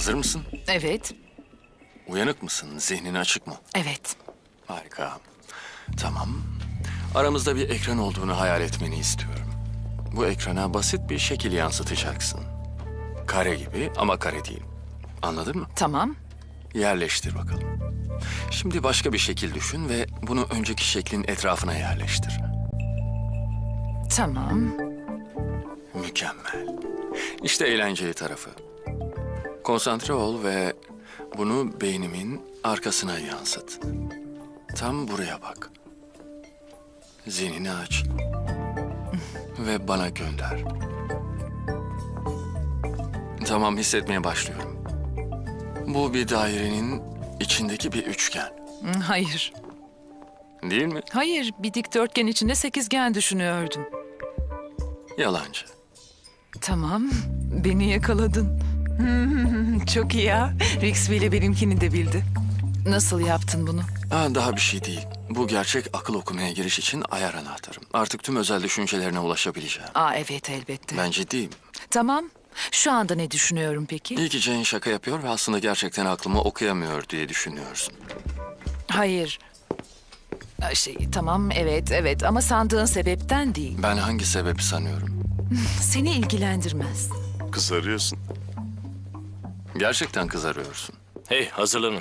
Hazır mısın? Evet, Uyanık mısın? Zihnin açık mı? evet. Harika. Tamam. Aramızda bir ekran olduğunu hayal etmeni istiyorum. Bu ekrana basit bir şekil yansıtacaksın. Kare gibi ama kare değil. Anladın mı? Tamam. Yerleştir bakalım. Şimdi başka bir şekil düşün ve bunu önceki şeklin etrafına yerleştir. Tamam. Mükemmel. İşte eğlenceli tarafı. Konsantre ol ve bunu beynimin arkasına yansıt. Tam buraya bak. Zihnini aç. ve bana gönder. Tamam hissetmeye başlıyorum. Bu bir dairenin içindeki bir üçgen. Hayır. Değil mi? Hayır, bir dikdörtgen içinde sekizgen düşünüyordum. Yalancı. Tamam, beni yakaladın. Çok iyi ya. Rix bile benimkini de bildi. Nasıl yaptın bunu? Aa, daha bir şey değil. Bu gerçek akıl okumaya giriş için ayar anahtarım. Artık tüm özel düşüncelerine ulaşabileceğim. Aa evet elbette. Ben ciddiyim. Tamam. Şu anda ne düşünüyorum peki? İyi ki Jane şaka yapıyor ve aslında gerçekten aklımı okuyamıyor diye düşünüyorsun. Hayır. Aa, Şey tamam evet evet ama sandığın sebepten değil. Ben hangi sebebi sanıyorum? Seni ilgilendirmez. Kızarıyorsun. Gerçekten kızarıyorsun. Hey hazırlanın.